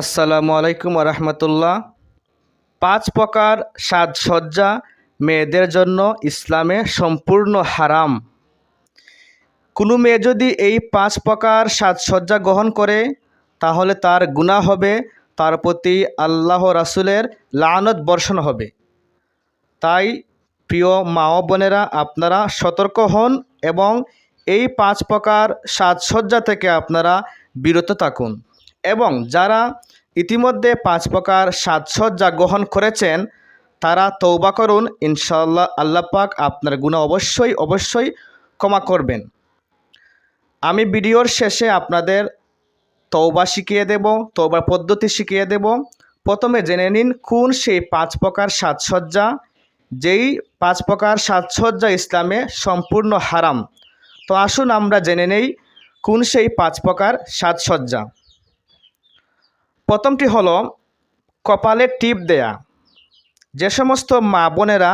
আসসালামু আলাইকুম রহমতুল্লাহ পাঁচ প্রকার সাজসজ্জা মেয়েদের জন্য ইসলামে সম্পূর্ণ হারাম। কোনো মেয়ে যদি এই পাঁচ প্রকার সাজসজ্জা গ্রহণ করে, তাহলে তার গুনাহ হবে, তার প্রতি আল্লাহ রাসুলের লানত বর্ষণ হবে। তাই প্রিয় মা বোনেরা, আপনারা সতর্ক হন এবং এই পাঁচ প্রকার সাজসজ্জা থেকে আপনারা বিরত থাকুন। এবং যারা ইতিমধ্যে পাঁচ প্রকার সাজসজ্জা গ্রহণ করেছেন, তারা তৌবা করুন, ইনশাআল্লাহ আল্লাহ পাক আপনার গুণা অবশ্যই অবশ্যই ক্ষমা করবেন। আমি ভিডিওর শেষে আপনাদের তৌবা শিখিয়ে দেব তৌবার পদ্ধতি শিখিয়ে দেব। প্রথমে জেনে নিন কোন সেই পাঁচ প্রকার সাজসজ্জা, যেই পাঁচ প্রকার সাজসজ্জা ইসলামে সম্পূর্ণ হারাম। তো আসুন আমরা জেনে নেই কোন সেই পাঁচ প্রকার সাজসজ্জা। প্রথমটি হলো কপালে টিপ দেয়া। যে সমস্ত মা বোনেরা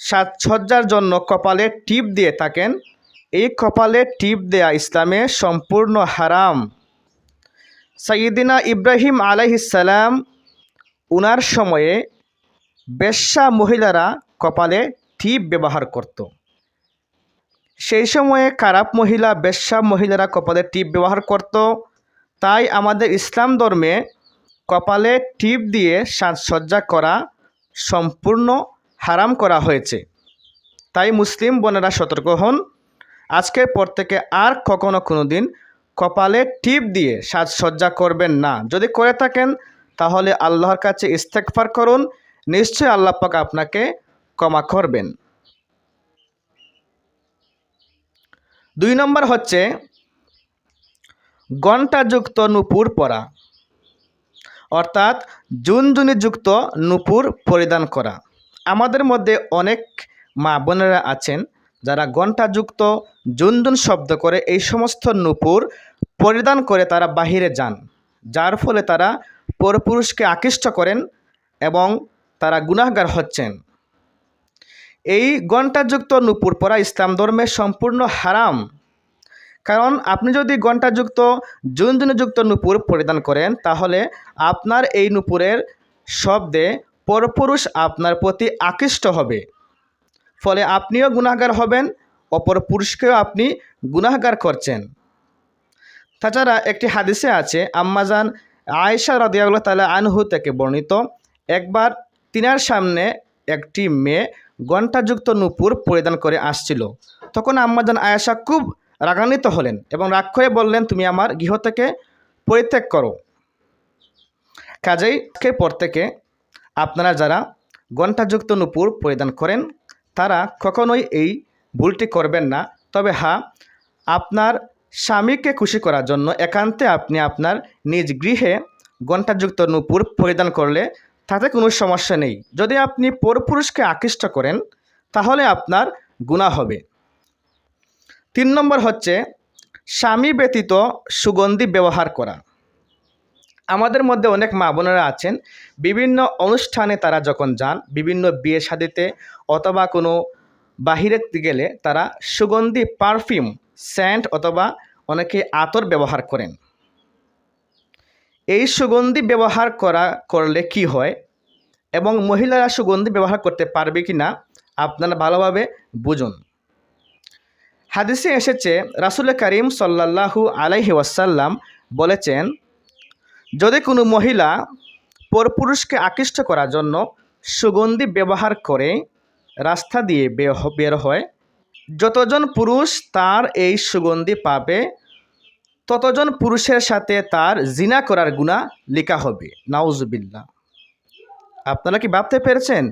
সাজসজ্জার জন্য কপালে টিপ দিয়ে থাকেন, এই কপালে টিপ দেয়া ইসলামে সম্পূর্ণ হারাম। সাইদিনা ইব্রাহিম আলাইহিসাল্লাম উনার সময়ে বেশ্যা মহিলারা কপালে টিপ ব্যবহার করত। সেই সময়ে খারাপ মহিলা, বেশ্যা মহিলারা কপালে টিপ ব্যবহার করত। তাই আমাদের ইসলাম ধর্মে কপালে টিপ দিয়ে সাজসজ্জা করা সম্পূর্ণ হারাম করা হয়েছে। তাই মুসলিম বোনেরা সতর্ক হন। আজকের পর থেকে আর কখনো কোনো দিন কপালে টিপ দিয়ে সাজসজ্জা করবেন না। যদি করে থাকেন, তাহলে আল্লাহর কাছে ইস্তেকফার করুন। নিশ্চয়ই আল্লাহ পাক আপনাকে ক্ষমা করবেন। দুই নম্বর হচ্ছে ঘণ্টাযুক্ত নূপুর পরা। অর্থাৎ যুক্ত নূপুর পরিধান করা। আমাদের মধ্যে অনেক মা বোনেরা আছেন যারা ঘণ্টাযুক্ত জুনজুন শব্দ করে এই সমস্ত নূপুর পরিধান করে তারা বাহিরে যান, যার ফলে তারা পরপুরুষকে আকৃষ্ট করেন এবং তারা গুনাহগার হচ্ছেন। এই ঘণ্টাযুক্ত নূপুর পরা ইসলাম ধর্মে সম্পূর্ণ হারাম কারণ আপনি যদি ঘণ্টাযুক্ত যুক্ত নুপুর পরিধান করেন, তাহলে আপনার এই নুপুরের শব্দে পরপুরুষ আপনার প্রতি আকৃষ্ট হবে। ফলে আপনিও গুণাগার হবেন, অপর পুরুষকেও আপনি গুনাহগার করছেন। তাছাড়া একটি হাদিসে আছে আম্মাজান আয়েশা রদিয়াউল্লাহ তালা আনহু থেকে বর্ণিত, একবার তিনার সামনে একটি মেয়ে ঘণ্টাযুক্ত নুপুর পরিধান করে আসছিল। তখন আম্মাজান আয়েশা খুব রাগান্বিত হলেন এবং রাগ বললেন, তুমি আমার গৃহ থেকে পরিত্যাগ করো। কাজেই আজকের পর থেকে আপনারা যারা ঘণ্টাযুক্ত নূপুর পরিধান করেন, তারা কখনোই এই ভুলটি করবেন না। তবে হ্যাঁ আপনার স্বামীকে খুশি করার জন্য একান্তে আপনি আপনার নিজ গৃহে ঘণ্টাযুক্ত নূপুর পরিধান করলে তাতে কোনো সমস্যা নেই। যদি আপনি পরপুরুষকে আকৃষ্ট করেন, তাহলে আপনার গুণা হবে। তিন নম্বর হচ্ছে স্বামী ব্যতীত সুগন্ধি ব্যবহার করা। আমাদের মধ্যে অনেক মা বোনেরা আছেন, বিভিন্ন অনুষ্ঠানে তারা যখন যান, বিভিন্ন বিয়ে শাদিতে অথবা কোনো বাহিরে গেলে তারা সুগন্ধি পারফিউম স্যান্ট অথবা অনেকে আতর ব্যবহার করেন। এই সুগন্ধি ব্যবহার করা করলে কি হয় এবং মহিলারা সুগন্ধি ব্যবহার করতে পারবে কি না আপনারা ভালোভাবে বুঝুন। হাদিসে এসেছে, রাসুল করিম সাল্লাহু আলাইহি ওয়াসাল্লাম বলেছেন, যদি কোনো মহিলা পরপুরুষকে আকৃষ্ট করার জন্য সুগন্ধি ব্যবহার করে রাস্তা দিয়ে বের হয়, যতজন পুরুষ তার এই সুগন্ধি পাবে, ততজন পুরুষের সাথে তার জিনা করার গুণা লেখা হবে। নাউজুবিল্লা আপনারা কি ভাবতে পেরেছেন?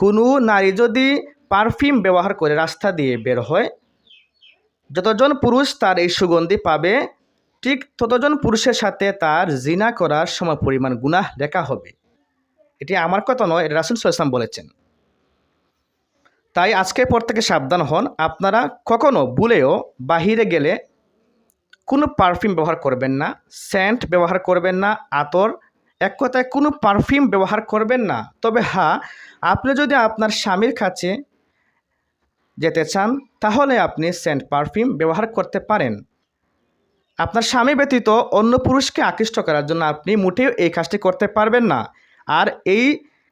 কোনো নারী যদি পারফিউম ব্যবহার করে রাস্তা দিয়ে বের হয় যতজন পুরুষ তার এই সুগন্ধি পাবে, ঠিক ততজন পুরুষের সাথে তার জিনা করার সময় পরিমাণ গুনাহ লেখা হবে। এটি আমার কথা নয়, এটা রাসুল সাল্লাম বলেছেন। তাই আজকের পর থেকে সাবধান হন, আপনারা কখনো ভুলেও বাহিরে গেলে কোনো পারফিউম ব্যবহার করবেন না সেন্ট ব্যবহার করবেন না, আতর, এক কথায় কোনো পারফিউম ব্যবহার করবেন না। তবে হ্যাঁ আপনি যদি আপনার স্বামীর কাছে যেতে চান, তাহলে আপনি সেন্ট পারফিউম ব্যবহার করতে পারেন। আপনার স্বামী ব্যতীত অন্য পুরুষকে আকৃষ্ট করার জন্য আপনি মোটেও এই কাজটি করতে পারবেন না। আর এই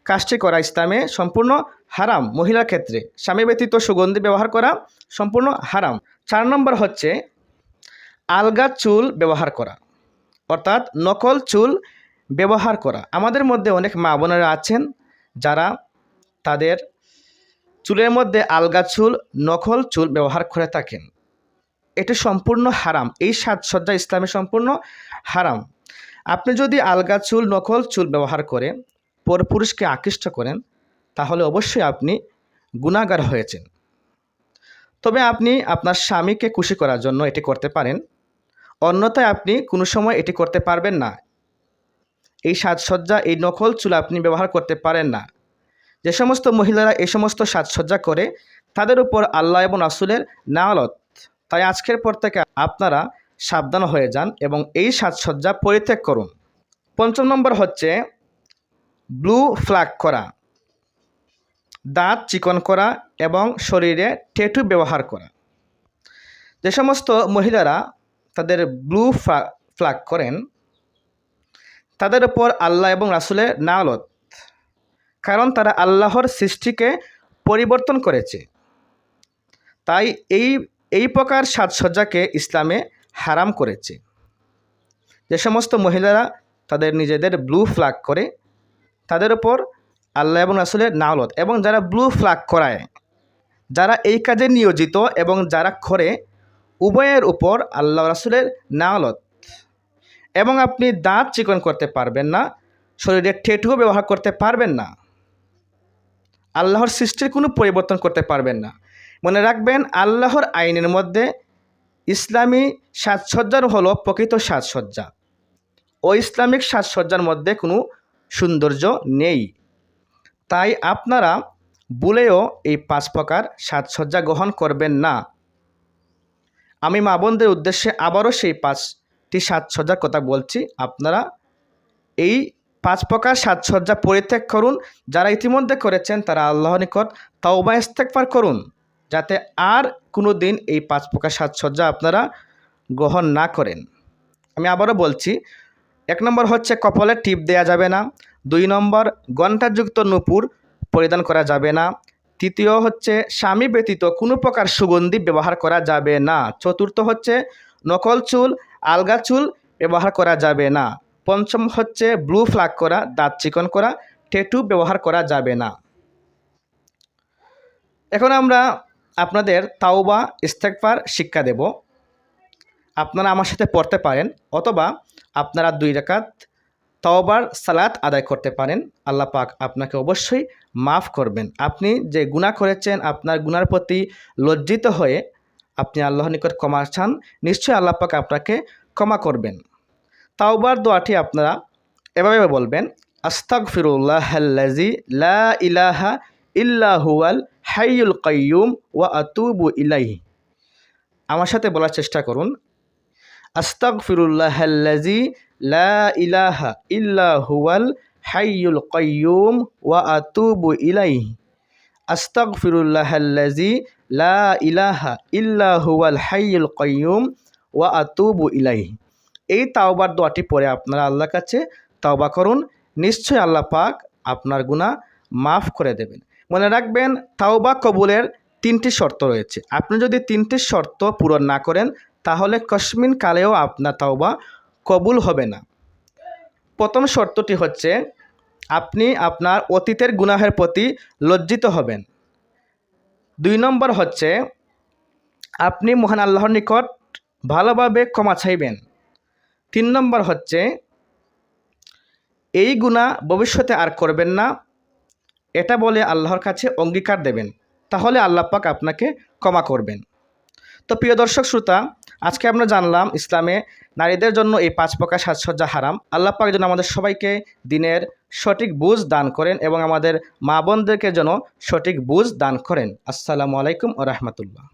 কাজটি করা ইসলামে সম্পূর্ণ হারাম মহিলার ক্ষেত্রে। স্বামী ব্যতীত সুগন্ধি ব্যবহার করা সম্পূর্ণ হারাম। চার নম্বর হচ্ছে আলগা চুল ব্যবহার করা, অর্থাৎ নকল চুল ব্যবহার করা। আমাদের মধ্যে অনেক মা বোনেরা আছেন যারা তাদের চুলের মধ্যে আলগা চুল নকল চুল ব্যবহার করে থাকেন। এটি সম্পূর্ণ হারাম। এই সাজসজ্জা ইসলামে সম্পূর্ণ হারাম। আপনি যদি আলগা চুল নকল চুল ব্যবহার করে পরপুরুষকে আকৃষ্ট করেন, তাহলে অবশ্যই আপনি গুণাগার হয়েছেন। তবে আপনি আপনার স্বামীকে খুশি করার জন্য এটি করতে পারেন। অন্যথায় আপনি কোনো সময় এটি করতে পারবেন না। এই সাজসজ্জা, এই নকল চুল আপনি ব্যবহার করতে পারেন না। যে সমস্ত মহিলারা এই সমস্ত সাজসজ্জা করে, তাদের উপর আল্লাহ এবং রাসুলের নাওলত তাই আজকের পর থেকে আপনারা সাবধান হয়ে যান এবং এই সাজসজ্জা পরিত্যাগ করুন। পঞ্চম নম্বর হচ্ছে ব্লু ফ্ল্যাগ করা। দাঁত চিকন করা এবং শরীরে টেটু ব্যবহার করা। যে সমস্ত মহিলারা তাদের ব্লু ফ্ল্যাগ করেন, তাদের উপর আল্লাহ এবং রাসুলের নালত কারণ তারা আল্লাহর সৃষ্টিকে পরিবর্তন করেছে। তাই এই এই প্রকার সাজসজ্জাকে ইসলামে হারাম করেছে। যে সমস্ত মহিলারা তাদের নিজেদের ব্লু ফ্ল্যাগ করে, তাদের ওপর আল্লাহ এবং রাসুলের নাওলত এবং যারা ব্লু ফ্ল্যাগ করায়, যারা এই কাজে নিয়োজিত এবং যারা করে, উভয়ের উপর আল্লাহ রাসুলের নাওলত। এবং আপনি দাঁত চিকন করতে পারবেন না, শরীরে ঠেটুও ব্যবহার করতে পারবেন না। আল্লাহর সৃষ্টির কোনো পরিবর্তন করতে পারবেন না। মনে রাখবেন, আল্লাহর আইনের মধ্যে ইসলামী সাজসজ্জার হলো প্রকৃত সাজসজ্জা। ও ইসলামিক সাজসজ্জার মধ্যে কোনো সৌন্দর্য নেই। তাই আপনারা বলেও এই পাঁচ প্রকার সাজসজ্জা গ্রহণ করবেন না। আমি মা বোনদের উদ্দেশ্যে আবারও সেই পাঁচটি সাজসজ্জার কথা বলছি। আপনারা এই পাঁচ প্রকার সাজসজ্জা পরিত্যাগ করুন। যারা ইতিমধ্যে করেছেন, তারা আল্লাহ নিকট তাওবা ইস্তেকবার করুন, যাতে আর কোনো দিন এই পাঁচ প্রকার সাজসজ্জা আপনারা গ্রহণ না করেন। আমি আবারও বলছি, এক নম্বর হচ্ছে কপালে টিপ দেয়া যাবে না। দুই নম্বর, ঘণ্টাযুক্ত নূপুর পরিধান করা যাবে না। তৃতীয় হচ্ছে, স্বামী ব্যতীত কোনো প্রকার সুগন্ধি ব্যবহার করা যাবে না। চতুর্থ হচ্ছে, নকল চুল, আলগা চুল ব্যবহার করা যাবে না। পঞ্চম হচ্ছে ব্লু ফ্লাগ করা দাঁত চিকন করা টেটু ব্যবহার করা যাবে না। এখন আমরা আপনাদের তাওবা ইস্তেকবার শিক্ষা দেব। আপনারা আমার সাথে পড়তে পারেন, অথবা আপনারা দুই রেখাত তাওবার সালাত আদায় করতে পারেন। আল্লাহ পাক আপনাকে অবশ্যই মাফ করবেন। আপনি যে গুণা করেছেন, আপনার গুনার প্রতি লজ্জিত হয়ে আপনি আল্লাহর নিকট ক্ষমা চান, নিশ্চয়ই আল্লাহ পাক আপনাকে ক্ষমা করবেন। তাওবার দোয়াটি আপনারা এভাবে বলবেন আস্তাক ফিরুল্লাহ লা ইলাহা ইল্লাহুয়াল হাইয়ুল কাইয়ুম ওয়া আতুবু ইলাই আমার সাথে বলার চেষ্টা করুন আস্তাক ফিরুল্লাহ লা ইলাহা ইল্লাহুয়াল হাইয়ুল কাইয়ুম ওয়া আতুবু ইলাইহি। আস্তাক ফিরুল্লাহ লা ইলাহা ইল্লাহুয়াল হাইয়ুল কাইয়ুম ওয়া আতুবু ইলাইহি। এই তাওবার দোয়াটি পরে আপনারা আল্লাহর কাছে তাওবা করুন। নিশ্চয় আল্লাহ পাক আপনার গুণা মাফ করে দেবেন। মনে রাখবেন, তাওবা কবুলের তিনটি শর্ত রয়েছে। আপনি যদি তিনটি শর্ত পূরণ না করেন, তাহলে কশ্মিন কালেও আপনার তাওবা কবুল হবে না। প্রথম শর্তটি হচ্ছে, আপনি আপনার অতীতের গুনাহের প্রতি লজ্জিত হবেন। দুই নম্বর হচ্ছে, আপনি মহান আল্লাহর নিকট ভালোভাবে ক্ষমা চাইবেন। তিন নম্বর হচ্ছে, এই গুণা ভবিষ্যতে আর করবেন না। এটা বলে আল্লাহর কাছে অঙ্গীকার দেবেন। তাহলে আল্লাহ পাক আপনাকে ক্ষমা করবেন। তো প্রিয় দর্শক শ্রোতা, আজকে আমরা জানলাম ইসলামে নারীদের জন্য এই পাঁচ প্রকার সাজসজ্জা হারাম। আল্লাহ পাক যেন আমাদের সবাইকে দিনের সঠিক বুঝ দান করেন এবং আমাদের মা বোনদেরকে যেন সঠিক বুঝ দান করেন। আসসালামু আলাইকুম ও রহমতুল্লাহ।